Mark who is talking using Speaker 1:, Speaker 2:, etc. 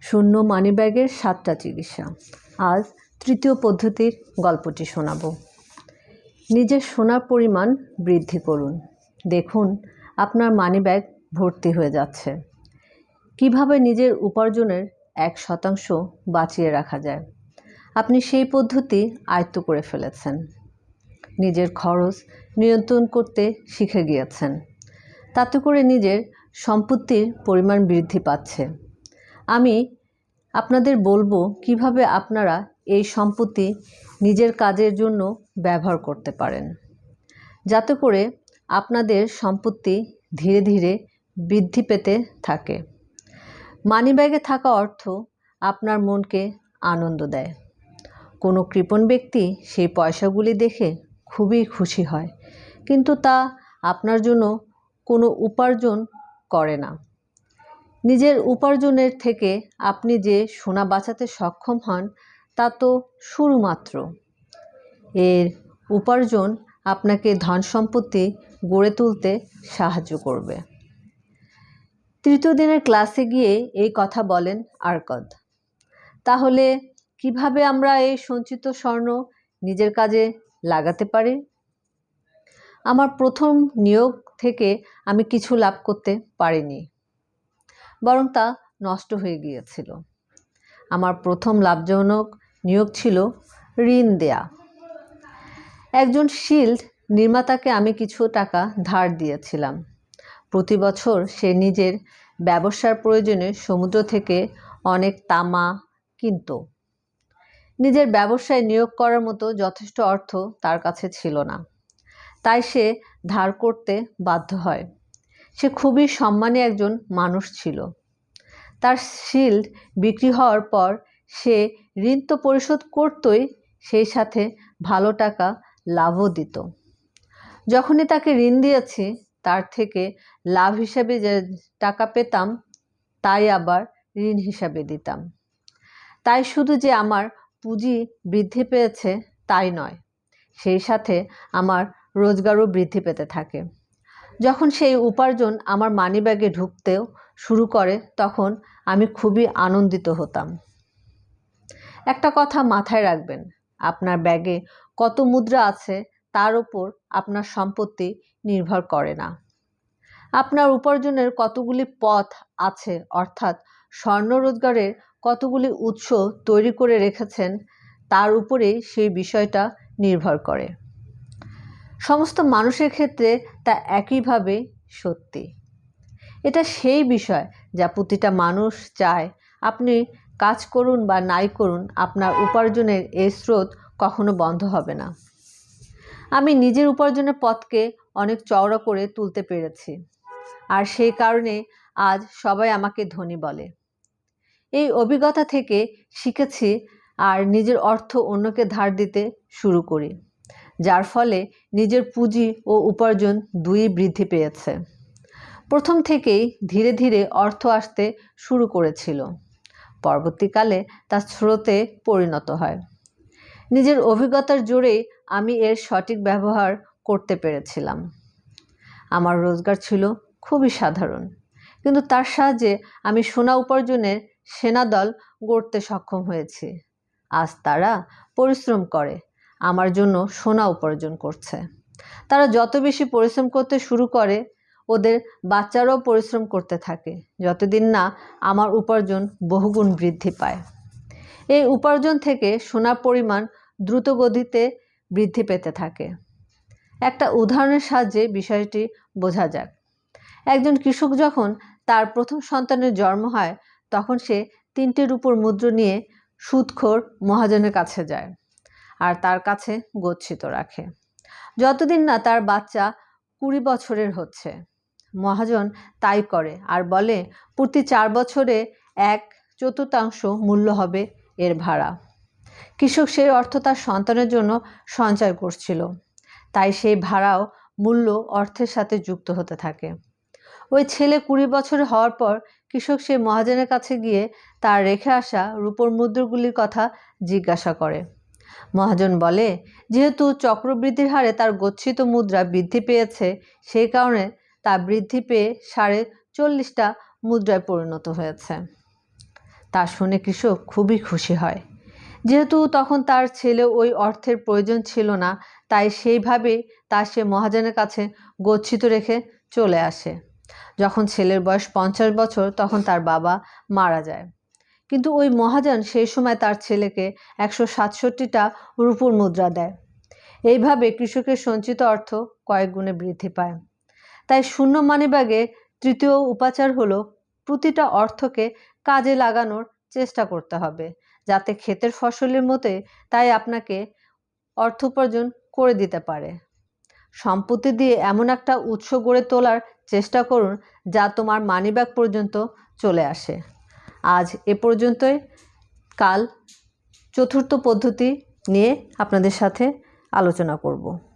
Speaker 1: শূন্য মানিব্যাগের সাতটা চিকিৎসা। আজ তৃতীয় পদ্ধতির গল্পটি শোনাব। নিজের সোনার পরিমাণ বৃদ্ধি করুন। দেখুন, আপনার মানিব্যাগ ভর্তি হয়ে যাচ্ছে। কীভাবে নিজের উপার্জনের এক শতাংশ বাঁচিয়ে রাখা যায়? আপনি সেই পদ্ধতি আয়ত্ত করে ফেলেছেন। নিজের খরচ নিয়ন্ত্রণ করতে শিখে গিয়েছেন। তাতে করে নিজের সম্পত্তির পরিমাণ বৃদ্ধি পাচ্ছে। আমি আপনাদের বলব কীভাবে আপনারা এই সম্পত্তি নিজের কাজের জন্য ব্যবহার করতে পারেন। যাতে করে আপনাদের সম্পত্তি ধীরে ধীরে বৃদ্ধি পেতে থাকে। মানিব্যাগে থাকা অর্থ আপনার মনকে আনন্দ দেয়। কোনো কৃপণ ব্যক্তি সেই পয়সাগুলি দেখে খুবই খুশি হয়, কিন্তু তা আপনার জন্য কোনো উপার্জন করে না। নিজের উপার্জনের থেকে আপনি যে সোনা বাঁচাতে সক্ষম হন, তা তো শুরু মাত্র এর উপার্জন আপনাকে ধন সম্পত্তি গড়ে তুলতে সাহায্য করবে। তৃতীয় দিনের ক্লাসে গিয়ে এই কথা বলেন আরকদ। তাহলে কীভাবে আমরা এই সঞ্চিত স্বর্ণ নিজের কাজে লাগাতে পারি? আমার প্রথম নিয়োগ থেকে আমি কিছু লাভ করতে পারিনি। বরং তা নষ্ট হয়ে গিয়েছিল। আমার প্রথম লাভজনক নিয়োগ ছিল ঋণ দেয়া। একজন শিল্ড নির্মাতাকে আমি কিছু টাকা ধার দিয়েছিলাম। প্রতি বছর সে নিজের ব্যবসার প্রয়োজনে সমুদ্র থেকে অনেক তামা কিনত। নিজের ব্যবসায় নিয়োগ করার মতো যথেষ্ট অর্থ তার কাছে ছিল না। তাই সে ধার করতে বাধ্য হয়। সে খুবই সম্মানী একজন মানুষ ছিল। তার শিল্ড বিক্রি হওয়ার পর সে ঋণ তো পরিশোধ করতই, সেই সাথে ভালো টাকা লাভও দিত। যখনই তাকে ঋণ দিয়েছি, তার থেকে লাভ হিসাবে যে টাকা পেতাম, তাই আবার ঋণ হিসাবে দিতাম। তাই শুধু যে আমার পুঁজি বৃদ্ধি পেয়েছে, তাই নয়, সেই সাথে আমার রোজগারও বৃদ্ধি পেতে থাকে। যখন সেই উপার্জন আমার মানিব্যাগে ঢুকতেও শুরু করে, তখন আমি খুবই আনন্দিত হতাম। একটা কথা মাথায় রাখবেন, আপনার ব্যাগে কত মুদ্রা আছে তার ওপর আপনার সম্পত্তি নির্ভর করে না। আপনার উপার্জনের কতগুলি পথ আছে, অর্থাৎ স্বর্ণ রোজগারের কতগুলি উৎস তৈরি করে রেখেছেন, তার উপরেই সেই বিষয়টা নির্ভর করে। সমস্ত মানুষের ক্ষেত্রে তা একইভাবে সত্যি। এটা সেই বিষয় যা প্রতিটা মানুষ চায়। আপনি কাজ করুন বা নাই করুন, আপনার উপার্জনের এই স্রোত কখনো বন্ধ হবে না। আমি নিজের উপার্জনের পথকে অনেক চওড়া করে তুলতে পেরেছি। আর সেই কারণে আজ সবাই আমাকে ধনী বলে। এই অভিজ্ঞতা থেকে শিখেছি আর নিজের অর্থ অন্যকে ধার দিতে শুরু করি। যার ফলে নিজের পুঁজি ও উপার্জন দুই বৃদ্ধি পেয়েছে। প্রথম থেকেই ধীরে ধীরে অর্থ আসতে শুরু করেছিল। পরবর্তীকালে তা স্রোতে পরিণত হয়। নিজের অভিজ্ঞতার জোরেই আমি এর সঠিক ব্যবহার করতে পেরেছিলাম। আমার রোজগার ছিল খুবই সাধারণ, কিন্তু তার সাহায্যে আমি সোনা উপার্জনের সেনাদল গড়তে সক্ষম হয়েছি। আজ তারা পরিশ্রম করে আমার জন্য সোনা উপার্জন করছে। তারা যত বেশি পরিশ্রম করতে শুরু করে, ওদের বাচ্চারাও পরিশ্রম করতে থাকে। যতদিন না আমার উপার্জন বহুগুণ বৃদ্ধি পায়। এই উপার্জন থেকে সোনার পরিমাণ দ্রুত গতিতে বৃদ্ধি পেতে থাকে। একটা উদাহরণের সাহায্যে বিষয়টি বোঝা যাক। একজন কৃষক যখন তার প্রথম সন্তানের জন্ম হয়, তখন সে তিনটের উপর মুদ্র নিয়ে সুদখোর মহাজনের কাছে যায়। আর তার কাছে গচ্ছিত রাখে। যতদিন না তার বাচ্চা কুড়ি বছরের হচ্ছে। মহাজন তাই করে আর বলে, প্রতি চার বছরে এক চতুর্থাংশ মূল্য হবে এর ভাড়া। কৃষক সেই অর্থ তার সন্তানের জন্য সঞ্চয় করছিল। তাই সেই ভাড়াও মূল্য অর্থের সাথে যুক্ত হতে থাকে। ওই ছেলে কুড়ি বছর হওয়ার পর কৃষক সেই মহাজনের কাছে গিয়ে তার রেখে আসা রূপর মুদ্রগুলির কথা জিজ্ঞাসা করে। মহাজন বলে, যেহেতু চক্রবৃদ্ধির হারে তার গচ্ছিত মুদ্রা বৃদ্ধি পেয়েছে সেই কারণে তা বৃদ্ধি পেয়ে সাড়ে চল্লিশটা মুদ্রায় পরিণত হয়েছে। তা শুনে কৃষক খুবই খুশি হয়। যেহেতু তখন তার ছেলে ওই অর্থের প্রয়োজন ছিল না, তাই সেইভাবেই তা সে মহাজনের কাছে গচ্ছিত রেখে চলে আসে। যখন ছেলের বয়স পঞ্চাশ বছর, তখন তার বাবা মারা যায়। কিন্তু ওই মহাজন সেই সময় তার ছেলেকে একশো সাতষট্টিটা রূপুর মুদ্রা দেয়। এইভাবে কৃষকের সঞ্চিত অর্থ কয়েক গুণে বৃদ্ধি পায়। তাই শূন্য মানিব্যাগে তৃতীয় উপাচার হলো প্রতিটা অর্থকে কাজে লাগানোর চেষ্টা করতে হবে, যাতে ক্ষেতের ফসলের মতে তাই আপনাকে অর্থ উপার্জন করে দিতে পারে। সম্পত্তি দিয়ে এমন একটা উৎস গড়ে তোলার চেষ্টা করুন যা তোমার মানিব্যাগ পর্যন্ত চলে আসে। আজ এ পর্যন্তই। কাল চতুর্থ পদ্ধতি নিয়ে আপনাদের সাথে আলোচনা করব।